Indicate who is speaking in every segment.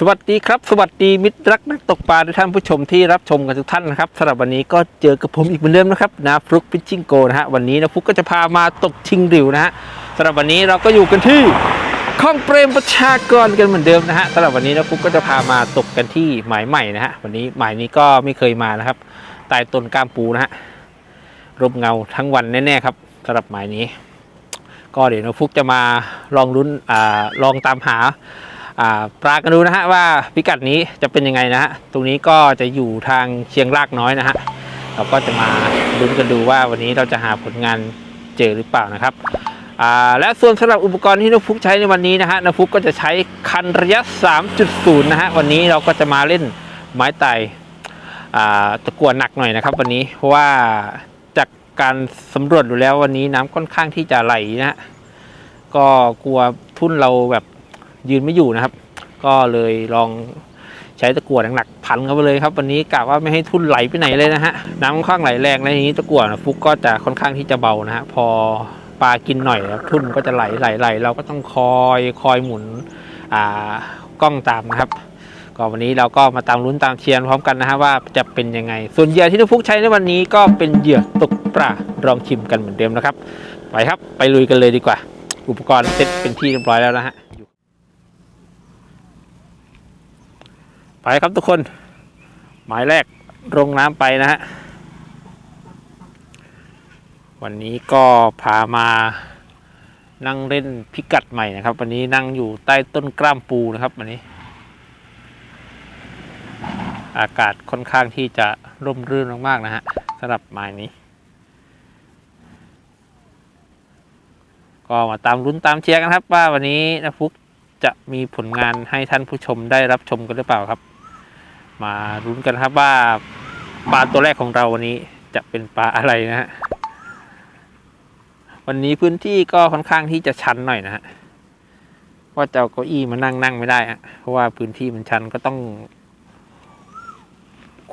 Speaker 1: สวัสดีครับ สวัสดีมิตรรักนักตกปลาทุกท่านผู้ชมที่รับชมกันทุกท่านนะครับสำหรับวันนี้ก็เจอกับผมอีกเหมือนเดิมนะครับนาฟลุกพิชชิงโกนะฮะวันนี้นะฟลุกก็จะพามาตกชิงริวนะฮะสำหรับวันนี้เราก็อยู่กันที่คลองเปรมประชากรกันเหมือนเดิมนะฮะสำหรับวันนี้นะฟลุกก็จะพามาตกกันที่หมายใหม่นะฮะวันนี้หมายนี้ก็ไม่เคยมานะครับใต้ต้นกล้ามปูนะฮะร่มเงาทั้งวันแน่ๆครับสำหรับหมายนี้ ก็เดี๋ยวนะฟลุกจะมาลองลุ้นอ่าลองตามหา ปลากันดูนะฮะว่าพิกัดนี้จะเป็นยังไงนะฮะตรงนี้ก็จะอยู่ทางเชียงรากน้อยนะฮะเราก็จะมาลุ้นกันดูว่าวันนี้เราจะหาผลงานเจอหรือเปล่านะครับอ่าและส่วนสำหรับอุปกรณ์ที่นกฟุกใช้ในวันนี้นะฮะนกฟุกก็จะใช้คันระยะ 3.0 นะฮะวันนี้เราก็จะมาเล่นไม้ไต่อ่าตะกัวหนักหน่อยนะครับ วันนี้เพราะว่าจากการสำรวจดูแล้ววันนี้น้ำค่อนข้างที่จะไหลนะฮะก็กลัวทุ่นเราแบบ ยืนไม่อยู่นะครับ ก็เลยลองใช้ตะกั่วหนักๆพันเข้าไปเลยครับ วันนี้กะว่าไม่ให้ทุ่นไหลไปไหนเลยนะฮะน้ำค่อนข้างไหลแรงแล้วทีนี้ตะกั่วนะฟุกก็จะค่อนข้างที่จะเบานะฮะพอปลากินหน่อยแล้วทุ่นก็จะไหลไหลไหลเราก็ต้องคอยคอยหมุนอ่ากล้องตามนะครับก็วันนี้เราก็มาตามลุ้นตามเชียร์พร้อมกันนะฮะว่าจะเป็นยังไง ส่วนเหยื่อที่นกฟุกใช้ในวันนี้ก็เป็นเหยื่อตกปลาลองชิมกันเหมือนเดิมนะครับ ไปครับไปลุยกันเลยดีกว่า อุปกรณ์เซ็ตเป็นที่เรียบร้อยแล้วนะฮะ ไปครับทุกคน หมายแรกลงน้ำไปนะฮะ วันนี้ก็พามานั่งเล่นพิกัดใหม่นะครับ วันนี้นั่งอยู่ใต้ต้นกล้ามปูนะครับวันนี้ อากาศค่อนข้างที่จะร่มรื่นมากๆนะฮะสำหรับหมายนี้ ก็มาตามลุ้นตามเชียร์กันครับว่าวันนี้นะฟุกจะมีผลงานให้ท่านผู้ชมได้รับชมกันหรือเปล่าครับ มาลุ้นกันครับว่าปลาตัวแรกของเราวันนี้จะเป็นปลาอะไรนะฮะวันนี้พื้นที่ก็ค่อนข้างที่จะชันหน่อยนะฮะว่าจะเอาเก้าอี้มานั่งนั่งไม่ได้ฮะเพราะว่าพื้นที่มันชันก็ต้อง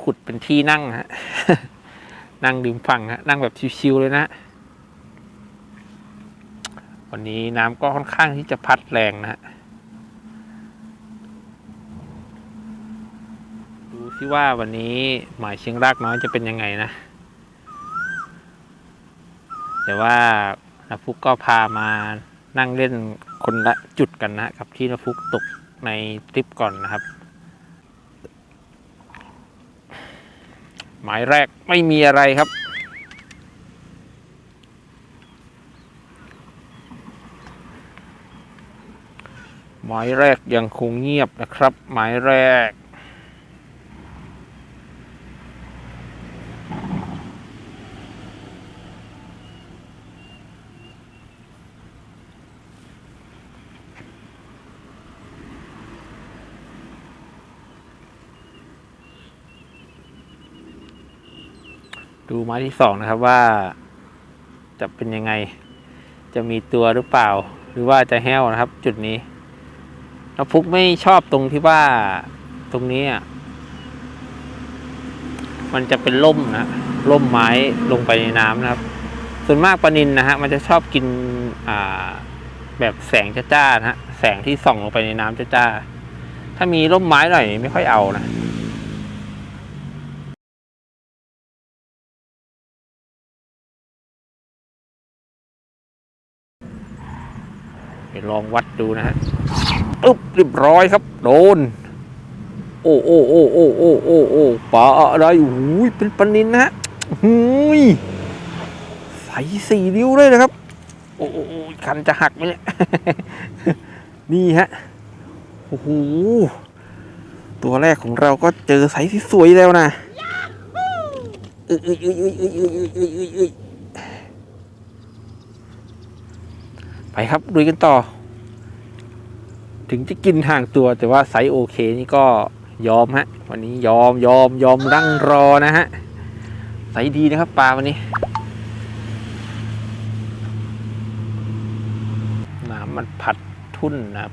Speaker 1: ขุดเป็นที่นั่งฮะนั่งริมฝั่งฮะนั่งแบบชิวๆเลยนะฮะวันนี้น้ำก็ค่อนข้างที่จะพัดแรงนะฮะ ดูซิว่าวันนี้หมายเชียงรากน้อยจะเป็นยังไงนะ แต่ว่านาฟุกก็พามานั่งเล่นคนละจุดกันนะกับที่นาฟุกตกในทริปก่อนนะครับ หมายแรกไม่มีอะไรครับหมายแรกยังคงเงียบนะครับ หมายแรก ดูไม้ที่สองนะครับว่า จะเป็นยังไง จะมีตัวหรือเปล่า หรือว่าจะแห้วนะครับ จุดนี้แล้วฟุกไม่ชอบตรงที่ว่าตรงนี้อะมันจะเป็นล่มนะล่มไม้ลงไปในน้ำนะครับ ส่วนมากปลานินนะฮะมันจะชอบกินอ่าแบบแสงจ้าๆนะฮะแสงที่ส่องลงไปในน้ำจ้าๆถ้ามีร่มไม้หน่อยไม่ค่อยเอานะ ลองวัดดูนะฮะปึ๊บเรียบร้อยครับ โดน โอ้โอ้โอ้โอ้โอ้โอ้โอ้ปลาอะไรหูยเป็นปลานินนะฮะหูยใส่สี่นิ้วเลยนะครับ โอ้โอ้คันจะหักไหมเนี่ยนี่ฮะโอ้โหตัวแรกของเราก็เจอใส่สวยแล้วนะไปครับลุยกันต่อ ถึงจะกินห่างตัวแต่ว่าไซส์โอเคนี่ก็ยอมฮะ วันนี้ยอมยอมยอมรั่งรอนะฮะไซส์ดีนะครับปลาวันนี้น้ำมันผัดทุ่นนะครับ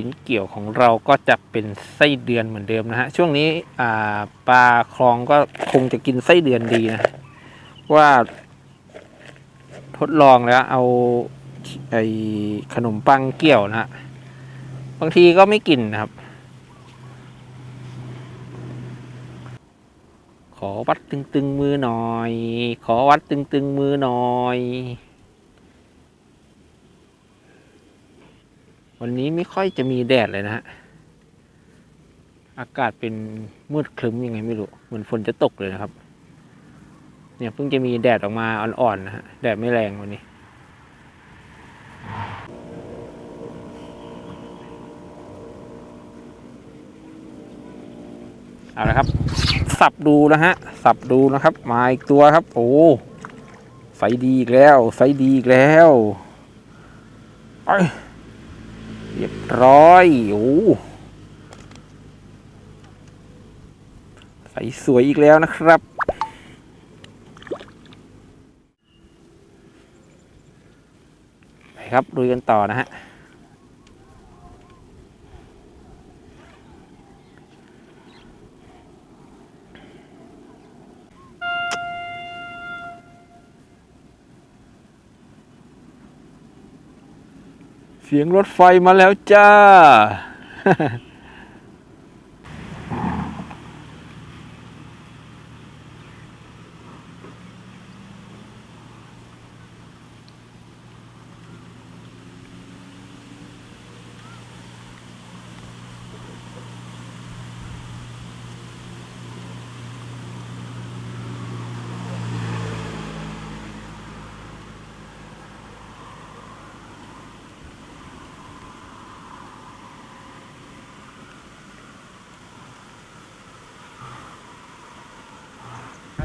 Speaker 1: ินเกี่ยวของเราก็จะเป็นไส้เดือนเหมือนเดิมนะฮะช่วงนี้ปลาคลองก็คงจะกินไส้เดือนดีนะว่าทดลองแล้วเอาไอขนมปังเกี่ยวนะฮะบางทีก็ไม่กินนะครับ ขอวัดตึงๆมือหน่อย ขอวัดตึงๆมือหน่อย วันนี้ไม่ค่อยจะมีแดดเลยนะฮะ อากาศเป็นมืดครึ้มยังไงไม่รู้ เหมือนฝนจะตกเลยนะครับ เนี่ยเพิ่งจะมีแดดออกมาอ่อนๆนะฮะ แดดไม่แรงวันนี้ เอาละครับ สับดูนะฮะ สับดูนะครับ มาอีกตัวครับ โอ้ไซส์ดีอีกแล้วไซส์ดีอีกแล้ว ไป เรียบร้อยโอ้ใสสวยอีกแล้วนะครับ ไปครับดูกันต่อนะฮะ เสียงรถไฟมาแล้วจ้า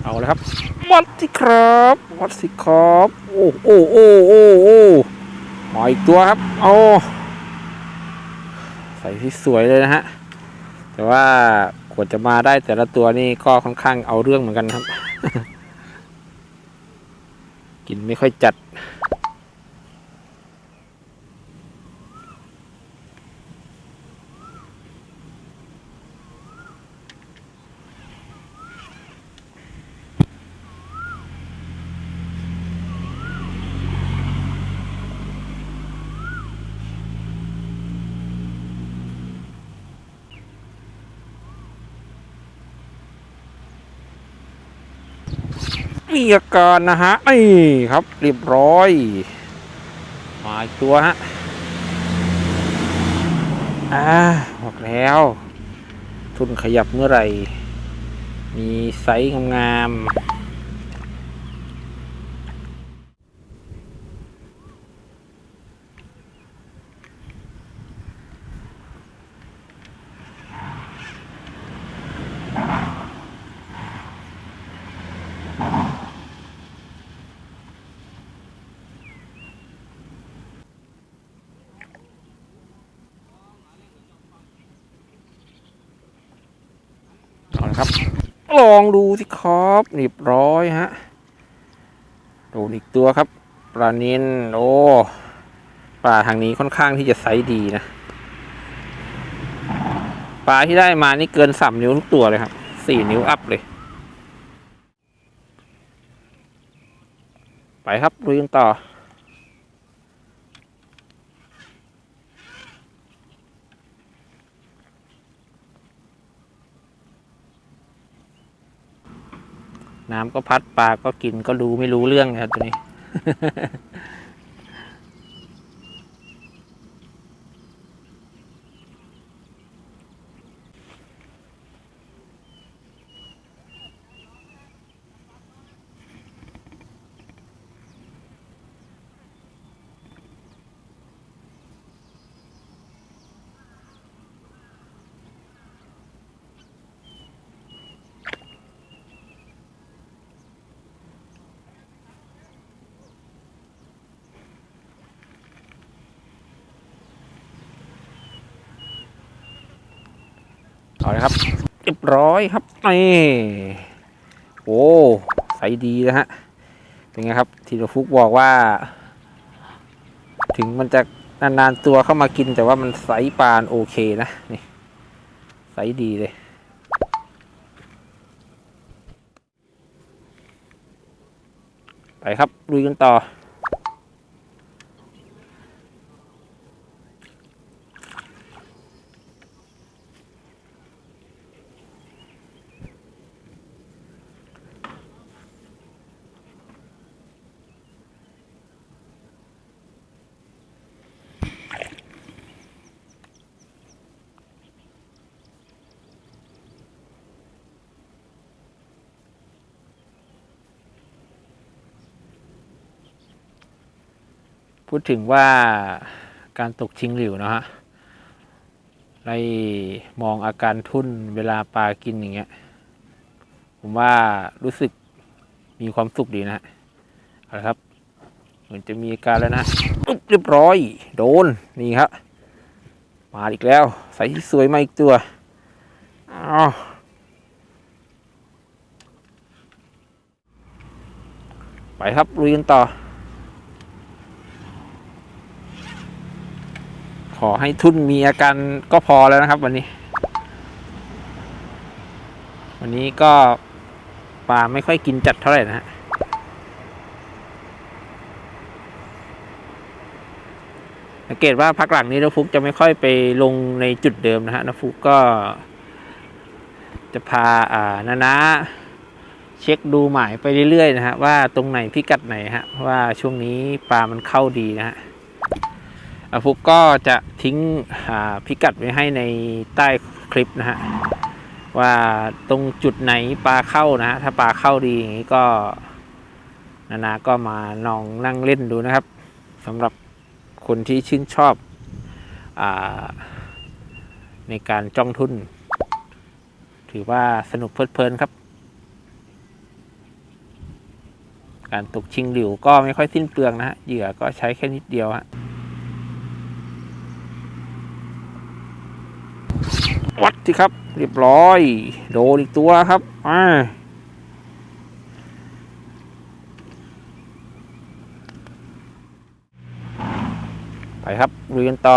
Speaker 1: เอาเลยครับวัดสิครับวัดสิครับโอ้โอ้โอ้โอ้โอ้มาอีกตัวครับโอ้ใส่ที่สวยเลยนะฮะแต่ว่ากว่าจะมาได้แต่ละตัวนี่ก็ค่อนข้างเอาเรื่องเหมือนกันครับ กินไม่ค่อยจัด มีอาการนะฮะนี่ครับ เรียบร้อย มาอีกตัวฮะอ่าบอกแล้ว ทุนขยับเมื่อไหร่ มีไซส์งามๆ ครับ ลองดูสิครับเรียบร้อยฮะโดนอีกตัวครับ ปลาเนินโอ้ปลาทางนี้ค่อนข้างที่จะไซส์ดีนะปลาที่ได้มานี่เกินสามนิ้วทุกตัวเลยครับสี่นิ้วอัพเลย ไปครับลุยกันต่อ น้ำก็พัดปลาก็กินก็ดูไม่รู้เรื่องนะครับตัวนี้ เอาลยครับเรียบร้อยครับนี่โอ้ใสดีนะฮะเป็นไงครับทีละฟุกบอกว่า ถึงมันจะนานๆตัวเข้ามากินแต่ว่ามันไซส์ปานโอเคนะนี่ไซส์ดีเลยไปครับลุยกันต่อ พูดถึงว่าการตกชิงหลิวนะฮะได้มองอาการทุ่นเวลาปลากินอย่างเงี้ย ผมว่ารู้สึกมีความสุขดีนะฮะเอาละครับ เหมือนจะมีอาการแล้วนะอุ๊บเรียบร้อย โดน นี่ครับ มาอีกแล้ว ใส่ที่สวยมาอีกตัวอ้าวไปครับลุยกันต่อ ขอให้ทุ่นมีอาการก็พอแล้วนะครับ วันนี้ วันนี้ก็ปลาไม่ค่อยกินจัดเท่าไหร่นะฮะสังเกตว่าพักหลังนี้นฟุกจะไม่ค่อยไปลงในจุดเดิมนะฮะนฟุกก็ จะพาอ่านานาเช็คดูหมายไปเรื่อยๆนะฮะว่าตรงไหนพิกัดไหนฮะว่าช่วงนี้ปลามันเข้าดีนะฮะ ฟุกก็จะทิ้งพิกัดไว้ให้ในใต้คลิปนะฮะว่าตรงจุดไหนปลาเข้านะฮะถ้าปลาเข้าดีอย่างนี้ก็นานาก็มาลองนั่งเล่นดูนะครับสำหรับคนที่ชื่นชอบอในการจ้องทุน ถือว่าสนุกเพลิดเพลินครับ การตกชิงหลิวก็ไม่ค่อยสิ้นเปลืองนะฮะเหยื่อก็ใช้แค่นิดเดียวฮะ วัด สิครับ เรียบร้อย โดนอีกตัวครับอ่าไปครับลุยกันต่อ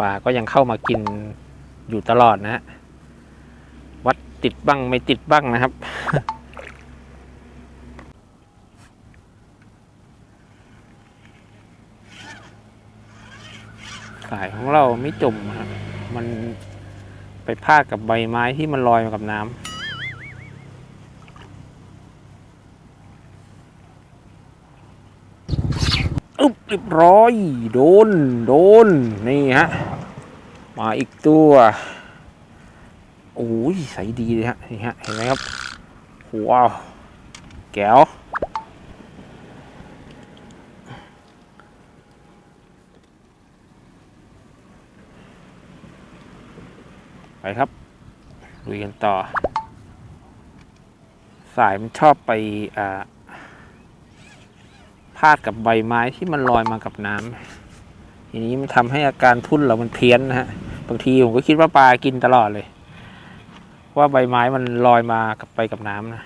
Speaker 1: ปลาก็ยังเข้ามากินอยู่ตลอดนะฮะวัดติดบ้างไม่ติดบ้างนะครับ สายของเราไม่จมฮะมันไปพาดกับใบไม้ที่มันลอยมากับน้ำอึ๊บเรียบร้อย โดน โดน นี่ฮะ มาอีกตัว โอ้ย ใสดีเลยฮะ นี่ฮะ เห็นไหมครับ ว้าว แก้ว ครับลุยกันต่อ สายมันชอบไปอ่าพาดกับใบไม้ที่มันลอยมากับน้ำทีนี้มันทำให้อาการทุ่นเรามันเพี้ยนนะฮะบางทีผมก็คิดว่าปลากินตลอดเลย ว่าใบไม้มันลอยมากับไปกับน้ำนะ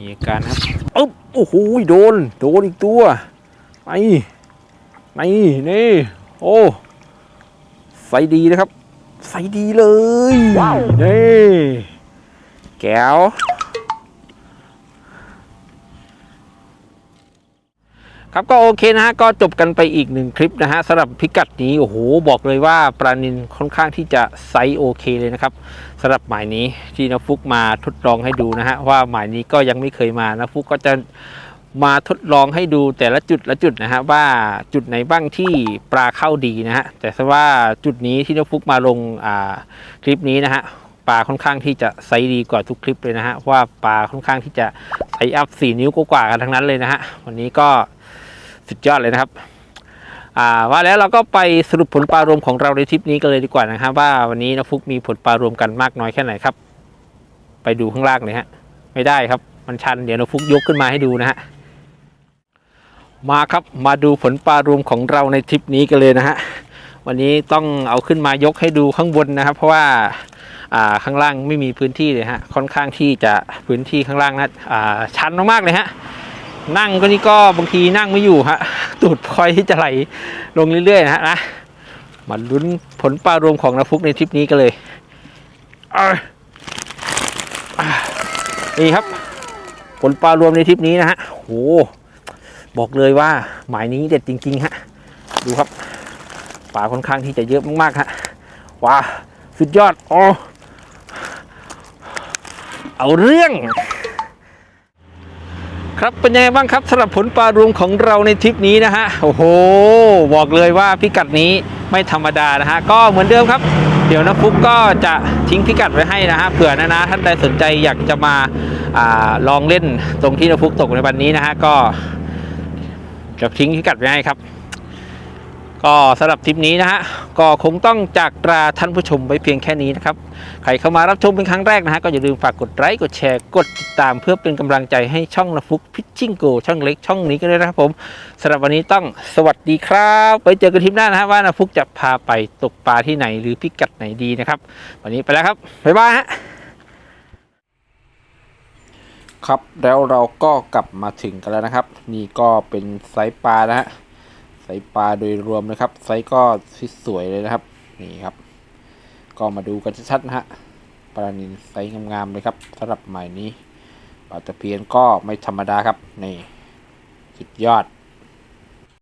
Speaker 1: มีอาการครับอึ๊บโอ้โหโดน โดนอีกตัวไปไปนี่ โอ้ใสดีนะครับ ใสดีเลยนี่แก้ว ครับก็โอเคนะฮะก็จบกันไปอีกหนึ่งคลิปนะฮะสำหรับพิกัดนี้โอ้โหบอกเลยว่าปลานินค่อนข้างที่จะไซส์โอเคเลยนะครับสำหรับหมายนี้ที่นฟุกมาทดลองให้ดูนะฮะว่าหมายนี้ก็ยังไม่เคยมานะฟุกก็จะมาทดลองให้ดูแต่ละจุดละจุดนะฮะว่าจุดไหนบ้างที่ปลาเข้าดีนะฮะแต่ว่าจุดนี้ที่นฟุกมาลงาคลิปนี้นะฮะปลาค่อนข้างที่จะไซส์ดีกว่าทุกคลิปเลยนะฮะว่าปลาค่อนข้างที่จะไซส์อัพ4นิ้วกว่ากันทั้งนั้นเลยนะฮะวันนี้ก็ สุดยอดเลยนะครับ อ่าว่าแล้วเราก็ไปสรุปผลปลารวมของเราในทริปนี้กันเลยดีกว่านะครับ ว่าวันนี้นะฟุกมีผลปลารวมกันมากน้อยแค่ไหนครับ ไปดูข้างล่างเลยฮะ ไม่ได้ครับ มันชันเดี๋ยวนะฟุกยกขึ้นมาให้ดูนะฮะมาครับมาดูผลปลารวมของเราในทริปนี้กันเลยนะฮะวันนี้ต้องเอาขึ้นมายกให้ดูข้างบนนะครับ เพราะว่าอ่าข้างล่างไม่มีพื้นที่เลยฮะค่อนข้างที่จะพื้นที่ข้างล่างนะอ่าชันมากๆเลยฮะ นั่งก็นี่ก็บางทีนั่งไม่อยู่ฮะตูดพลอยที่จะไหลลงเรื่อยๆนะฮะนะมาลุ้นผลปลารวมของนาฟุกในทริปนี้กันเลยนี่ครับ ผลปลารวมในทริปนี้นะฮะโหบอกเลยว่าหมายนี้เด็ดจริงๆฮะดูครับปลาค่อนข้างที่จะเยอะมากๆฮะว้าสุดยอดอ๋อเอาเรื่อง ครับเป็นยังไงบ้างครับสำหรับผลปลารวมของเราในทริปนี้นะฮะโอ้โห บอกเลยว่าพิกัดนี้ไม่ธรรมดานะฮะก็เหมือนเดิมครับ เดี๋ยวนะฟุกก็จะทิ้งพิกัดไว้ให้นะฮะเผื่อนะนะท่านใดสนใจอยากจะมาอาลองเล่นตรงที่นะฟุกตกในวันนี้นะฮะก็จะทิ้งพิกัดไว้ให้ครับ ก็สำหรับทริปนี้นะฮะ ก็คงต้องจากตราท่านผู้ชมไว้เพียงแค่นี้นะครับ ใครเข้ามารับชมเป็นครั้งแรกนะฮะก็อย่าลืมฝากกดไลค์กดแชร์กดติดตามเพื่อเป็นกำลังใจให้ช่องนะฟุกพิชชิ่งโกช่องเล็กช่องนี้กันด้วยนะครับผมสำหรับวันนี้ต้องสวัสดีครับไว้เจอกันทริปหน้านะฮะว่านะฟุกจะพาไปตกปลาที่ไหนหรือพิกัดไหนดีนะครับ วันนี้ไปแล้วครับบ๊ายบายฮะครับแล้วเราก็กลับมาถึงกันแล้วนะครับ นี่ก็เป็นไซส์ปลานะฮะ ไซส์ปลาโดยรวมนะครับ ไซส์ก็สวยเลยนะครับ นี่ครับ ก็มาดูกันชัดๆนะฮะปลานินไซส์งามๆเลยครับสำหรับใหม่นี้ปลาตะเพียนก็ไม่ธรรมดาครับ นี่สุดยอด